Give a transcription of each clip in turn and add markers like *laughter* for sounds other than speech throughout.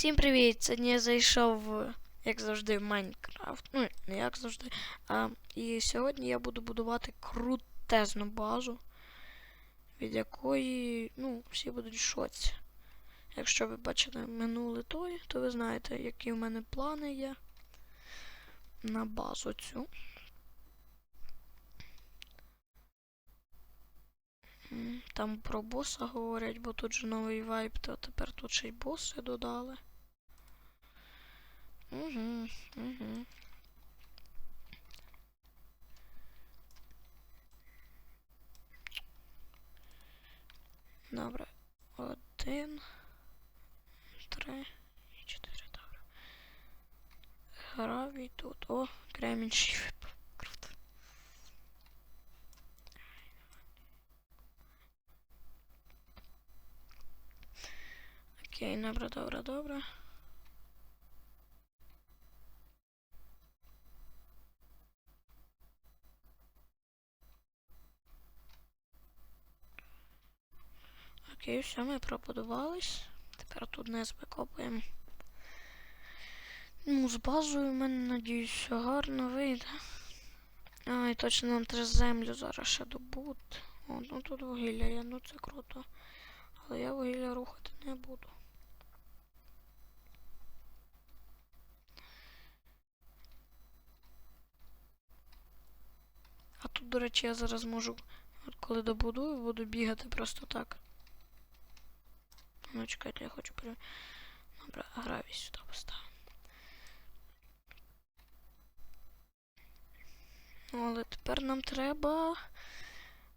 Всім привіт! Сьогодні я зайшов, як завжди, в Майнкрафт. Ну, не як завжди. А, і сьогодні я буду будувати крутезну базу, від якої, ну, всі будуть шоці. Якщо ви бачили минулий той, то ви знаєте, які в мене плани є на базу цю. Там про боса говорять, бо тут же новий вайп, то тепер тут ще й боси додали. Добре. Один, три, І чотири, добре. Гравій тут. О, кремінь ще. Круто. Окей, добре, добре, добре. Окей, все, ми пробудувались. Тепер тут не викопуємо. Ну, з базою в мене, надіюсь, все гарно вийде. А, і точно нам треба землю зараз ще добути. О, ну тут вугілля є, ну це круто. Але я вугілля рухати не буду. А тут, до речі, я зараз можу, от коли добудую, буду бігати просто так. Ну, чекайте, я хочу пере... Добре, гравій сюди поставимо. Ну, але тепер нам треба.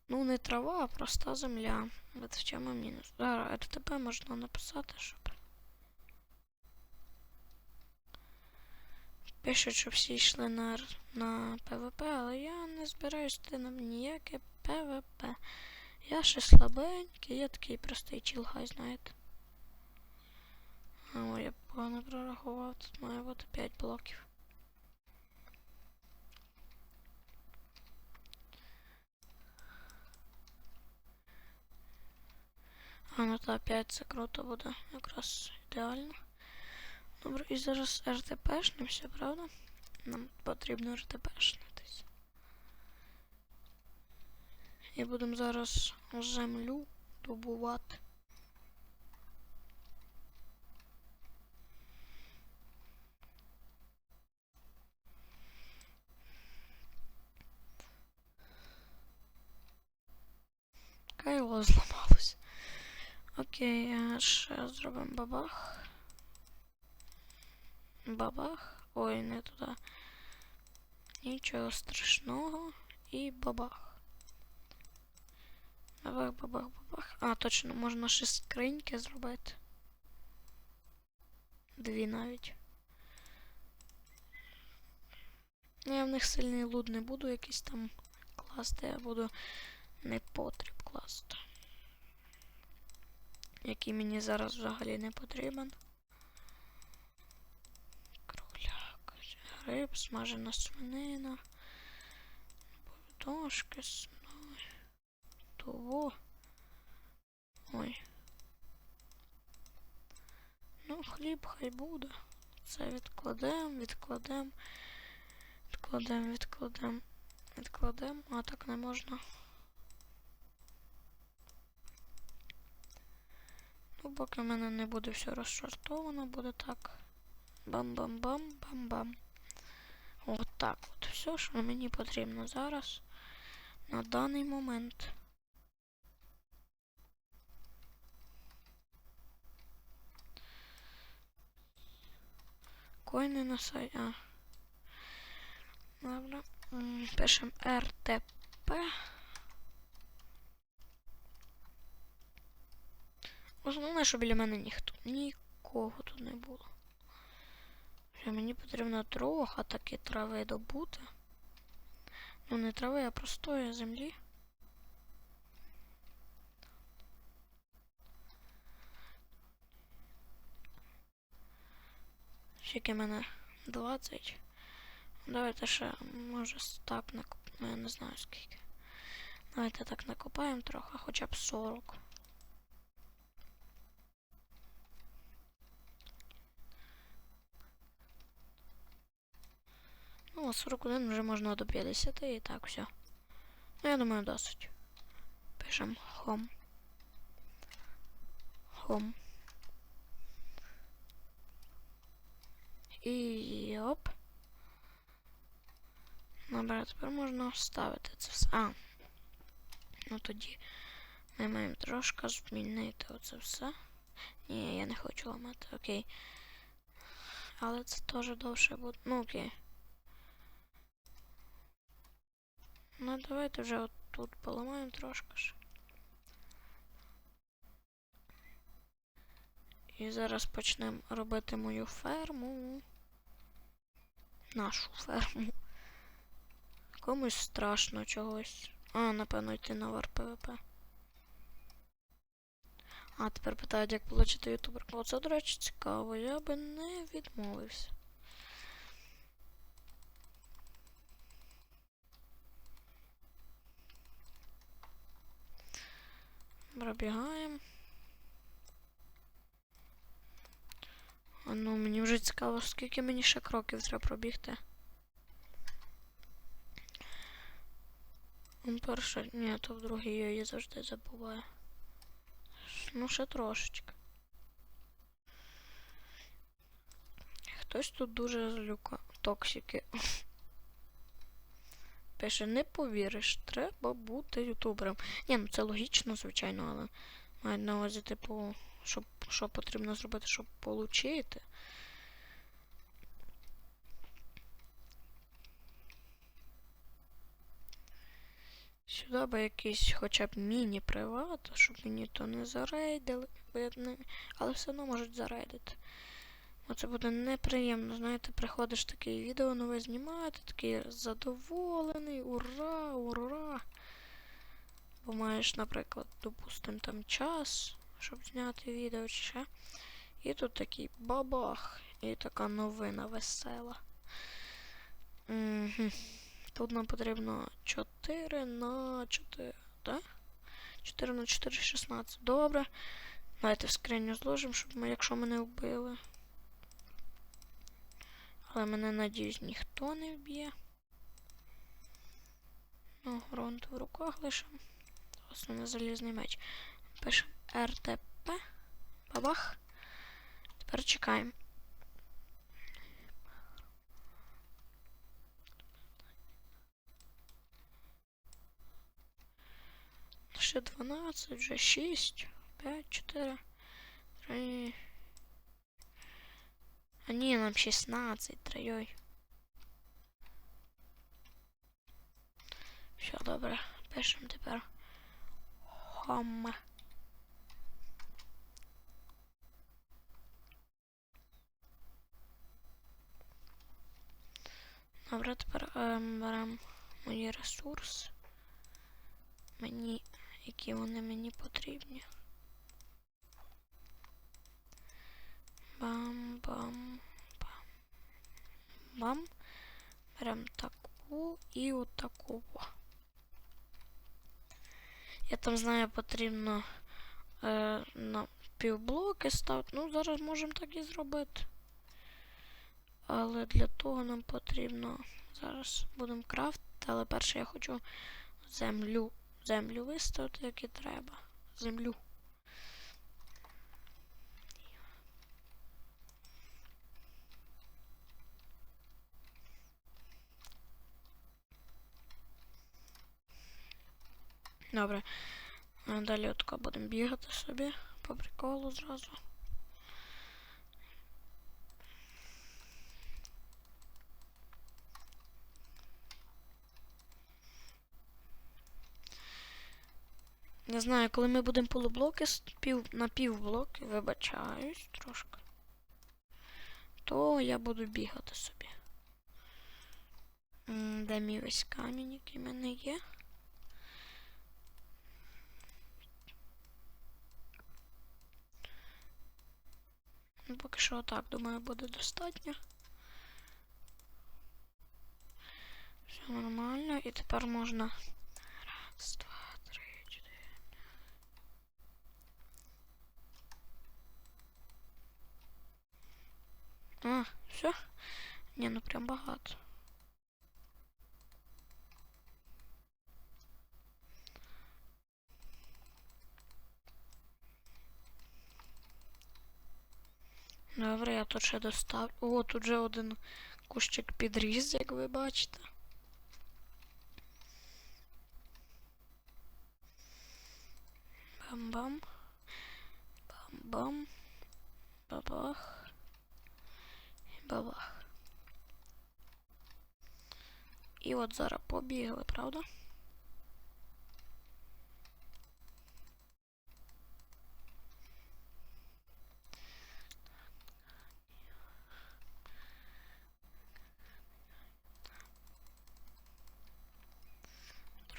Ну, не трава, а проста земля. От в чому мінус. Зараз РТП можна написати, щоб. Пишуть, що всі йшли на, на ПВП, але я не збираюсь йти на ніяке ПВП. Я ще слабенький, я такий простий чілгай, знаєте. О, я погано прорахував, тут має бути 5 блоків. А, ну та 5 це круто буде, якраз ідеально. Добре, і зараз РТПшнимося, правда? Нам потрібно РТПшнитись. І будемо зараз землю добувати. Кайло зламалось. Окей, ще зробимо бабах. Бабах. Ой, не туди. Нічого страшного. І бабах. Бабах, бабах, бабах. А, точно, можна ще скриньки зробити. Дві навіть. Ну, Я в них сильний лут не буду якийсь там класти, я буду не класти. Який мені зараз взагалі не потрібен. Кругляк, гриб, смажена свинина, повідошки, сной, того. Ой. Ну, хліб хай буде. Це відкладемо, відкладемо, відкладемо, відкладемо, відкладемо, а так не можна. Ну, поки в мене не буде все розшартовано, буде так. Бам-бам-бам, бам-бам. От так от. Все, що мені потрібно зараз на даний момент. Коїни на сайті. А. Добре. Пишемо РТП. Основне, що біля мене ніхто. Нікого тут не було. Мені потрібно трохи таки трави добути. Ну не трави, а простої землі. Скільки мене 20. Давайте ще, може, так накопаємо. Ну, я не знаю скільки. Давайте так накопаємо трохи, хоча б 40. На 41 вже можна до 50 і так все. Ну, я думаю, досить. Пишем home. Home. І оп. Добре, тепер можна вставити це все. А. Ну тоді ми маємо трошки змінити оце все. Ні, я не хочу ламати, окей. Але це теж довше буде. Ну окей. Ну давайте вже от тут поламаємо трошки ж. І зараз почнемо робити мою ферму. Нашу ферму. Комусь страшно чогось. А, напевно, йти на вар ПВП. А, тепер питають, як отримати ютубер. Оце, до речі, цікаво. Я би не відмовився. Пробігаємо. А ну, мені вже цікаво, скільки мені ще кроків треба пробігти. Ну, перше, ні, то в другій я її завжди забуваю. Ну, ще трошечки. Хтось тут дуже злюка. Токсики. Пише, не повіриш, треба бути ютубером. Ні, ну це логічно, звичайно, але маю на увазі, типу, щоб, що потрібно зробити, щоб получити. Сюди би якийсь хоча б міні-приват, щоб мені то не зарейдили, але все одно можуть зарейдити. Оце буде неприємно, знаєте, приходиш таке відео нове знімати, такий задоволений, ура, ура. Бо маєш, наприклад, допустим, там час, щоб зняти відео чи ще. І тут такий бабах. І така новина весела. Угу. Тут нам потрібно 4 на 4, так? 4 на 4, 16. Добре. Давайте в скриню зложимо, щоб ми, якщо мене вбили. Але мене, надіюсь, ніхто не вб'є. Ну, грунт в руках лише. Основне залізний меч. Пишемо РТП. Бабах. Тепер чекаємо. Ще 12, вже 6, 5, 4, 3. А ні, нам 16, тройой. Все, добре. Пишемо тепер. Хома. Добре, тепер ем, беремо мої ресурси. Мені, які вони мені потрібні. Бам, бам, бам. Беремо таку і отаку. Я там знаю, потрібно е, на півблоки ставити. Ну, зараз можемо так і зробити. Але для того нам потрібно. Зараз будемо крафтити, але перше я хочу землю. Землю виставити, як і треба. Землю. Добре. Далі отако будемо бігати собі по приколу зразу. Не знаю, коли ми будемо полублоки пів, на півблоки, вибачаюсь трошки, то я буду бігати собі. Де мій весь камінь, який в мене є? Поки що так, думаю, буде достатньо. Все нормально. І тепер можна. Раз, два, три, чотири. А, все? Ні, ну прям багато. Добре, я тут ще достав. О, тут же один кущик підріс, як ви бачите. Бам-бам. Бам-бам. Бабах. Бабах. І от зараз побігли, правда?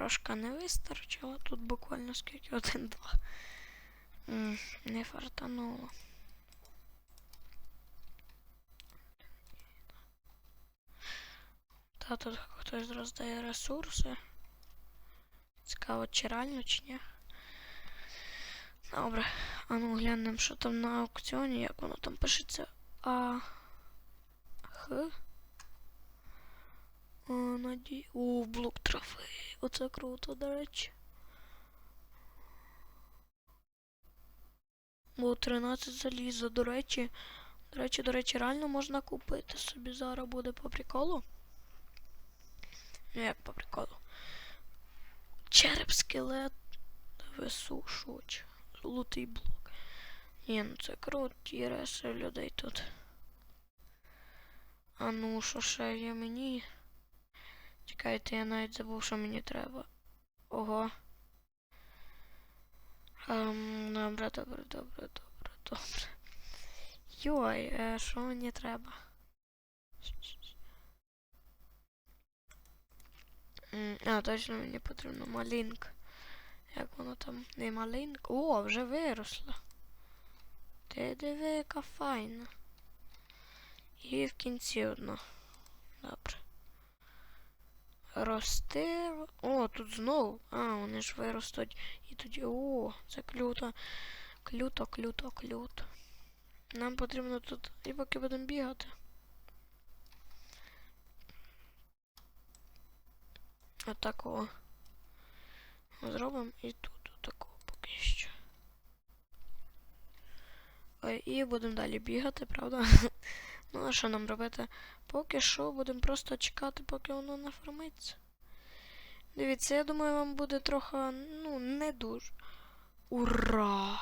Трошки не вистачило, тут буквально скільки один-два. Не фартануло. Та тут хтось роздає ресурси. Цікаво, чи реально, чи ні. Добре. А ну глянемо, що там на аукціоні, як воно там пишеться. А. Х. О, наді... О, блок трафи. Оце круто, до речі. О, 13 заліза, до речі. До речі, до речі, реально можна купити собі зараз буде по приколу. Ну як по приколу. Череп скелет висушувач. Золотий блок. Ні, ну це круті реси людей тут. А ну, що ще є мені? Чекайте, я навіть забув, що мені треба. Ого. Ем, добре, добре, добре, добре, добре. Йой, е, що мені треба? А, точно мені потрібно малинк. Як воно там? Не малинк? О, вже виросла. Ти диви, яка файна. І в кінці одна. Добре. Рости. О, тут знову. А, вони ж виростуть. І тоді. О, це клюто. Клюто, клюто, клюто. Нам потрібно тут. І поки будемо бігати. Отакого. Зробимо і тут отакого поки що. І будемо далі бігати, правда? *laughs* ну а що нам робити? Поки що будемо просто чекати, поки воно нафармиться. Дивіться, я думаю, вам буде трохи, ну, не дуже. Ура!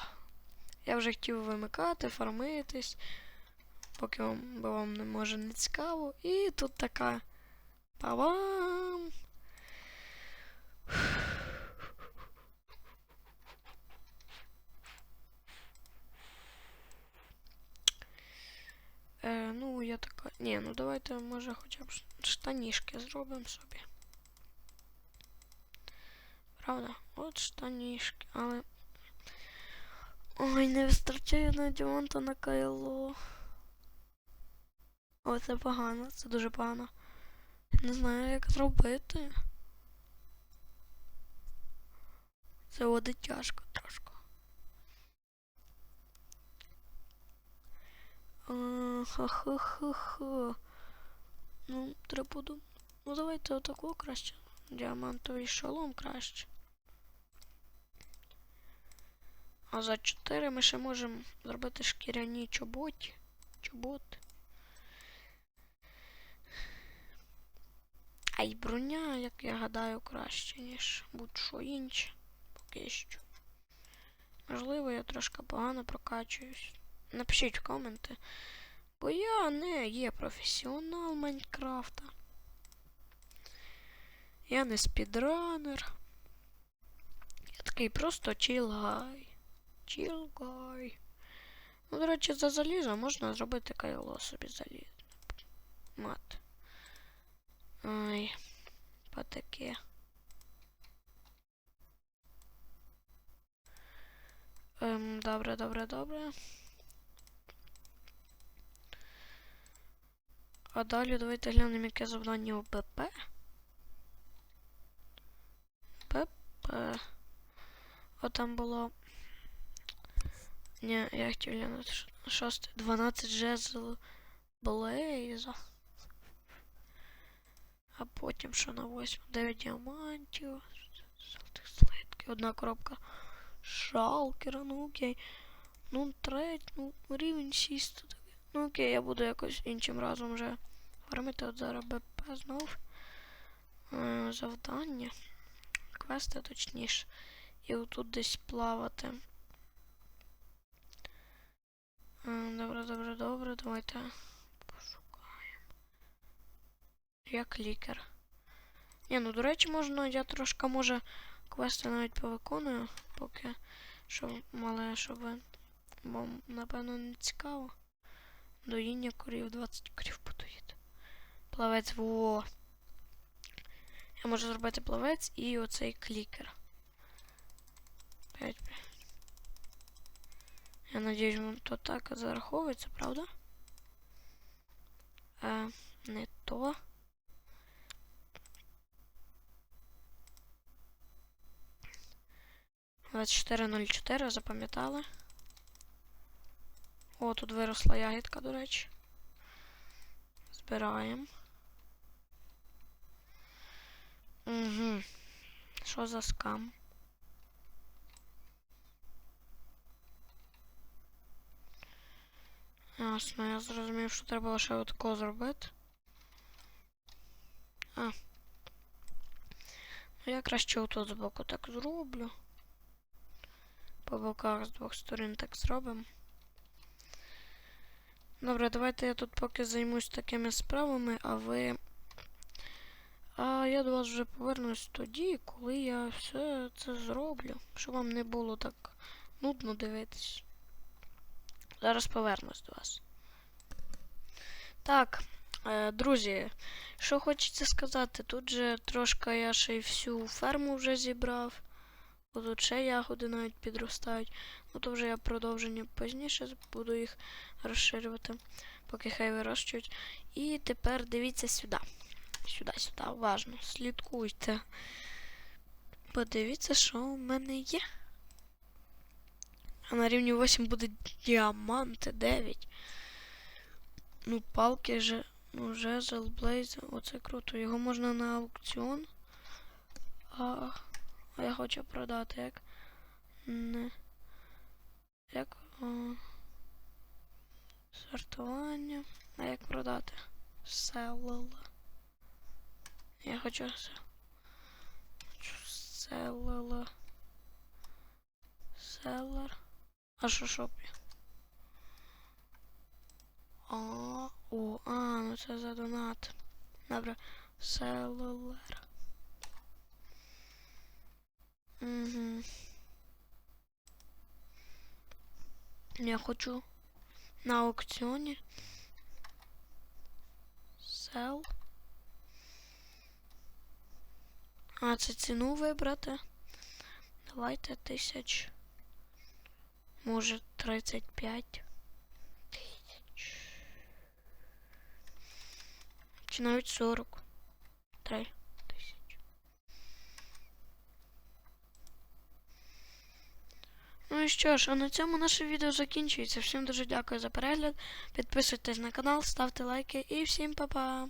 Я вже хотів вимикати, фармитись, поки вам, бо вам не може не цікаво. І тут така. Па-бам! Е, ну, я така. Ні, ну давайте, може, хоча б штанішки зробимо собі. Правда? От штанішки, але. Ой, не вистачає на діаманта на кайло. О, це погано, це дуже погано. Не знаю, як зробити. Це буде тяжко трошки. Ха-ха-ха-ха. Ну, треба буду. Ну, давайте отаку краще. Діамантовий шолом краще. А за 4 ми ще можемо зробити шкіряні чоботі. Чоботи. А й броня, як я гадаю, краще, ніж будь-що інше. Поки що. Можливо, я трошки погано прокачуюсь. Напишіть в коменти. Бо я не є професіонал Майнкрафта. Я не спідранер. Я такий просто чілгай. Чілгай. Ну, до речі, за залізо можна зробити кайло собі залізо. Мат. Ай, патаке. Ем, добре, добре, добре. А далі давайте глянемо, яке завдання у БП. БП. От там було. Ні, я хотів глянути. Шосте. 12 жезл Блейза. А потім що на 8? 9 діамантів. Золотих слитків. Одна коробка шалкера, ну окей. Ну, треть, ну, рівень 6 тут. Ну окей, я буду якось іншим разом вже фармити. От зараз БП знов. Е, завдання. Квести точніше. І отут десь плавати. Е, Добре, добре, добре, давайте пошукаємо. Я клікер. Ні, ну до речі, можна, я трошки може квести навіть повиконую, поки що мале, щоб вам напевно не цікаво. Доїння корів, 20 корів подоїти. Плавець во. Я можу зробити плавець і оцей клікер. 5, 5. Я надіюсь, вам то так зараховується, правда? Е, не то. Двадцять чотири нуль чотири, запам'ятали. О, тут виросла ягідка, до речі. Збираємо. Угу. Що за скам? Ясно, я зрозумів, що треба лише отако зробити. А. Ну я краще отут збоку так зроблю. По боках з двох сторон так зробимо. Добре, давайте я тут поки займусь такими справами, а ви. А я до вас вже повернусь тоді, коли я все це зроблю. Щоб вам не було так нудно дивитись. Зараз повернусь до вас. Так, е, друзі, що хочеться сказати, тут же трошки я ще й всю ферму вже зібрав. Тут ще ягоди навіть підростають. Ну то вже я продовження пізніше буду їх розширювати, поки хай вирощують. І тепер дивіться сюди. Сюди, сюди, уважно, слідкуйте. Подивіться, що в мене є. А на рівні 8 буде діаманти 9. Ну, палки же. Ну, жезл, блейз, оце круто. Його можна на аукціон. А, я хочу продати як. Не. Як. А, сортування. А як продати? Селл. Я хочу. с- Хочу селл. Селлер. А що шопі? А, о, а, ну це за донат. Добре. Селлер. Угу. Я хочу на аукціоні. Сел. А, це ціну вибрати. Давайте тисяч. Може 35 тисяч. Чи навіть 40. 3 Ну і що ж, а на цьому наше відео закінчується. Всім дуже дякую за перегляд. Підписуйтесь на канал, ставте лайки і всім па-па!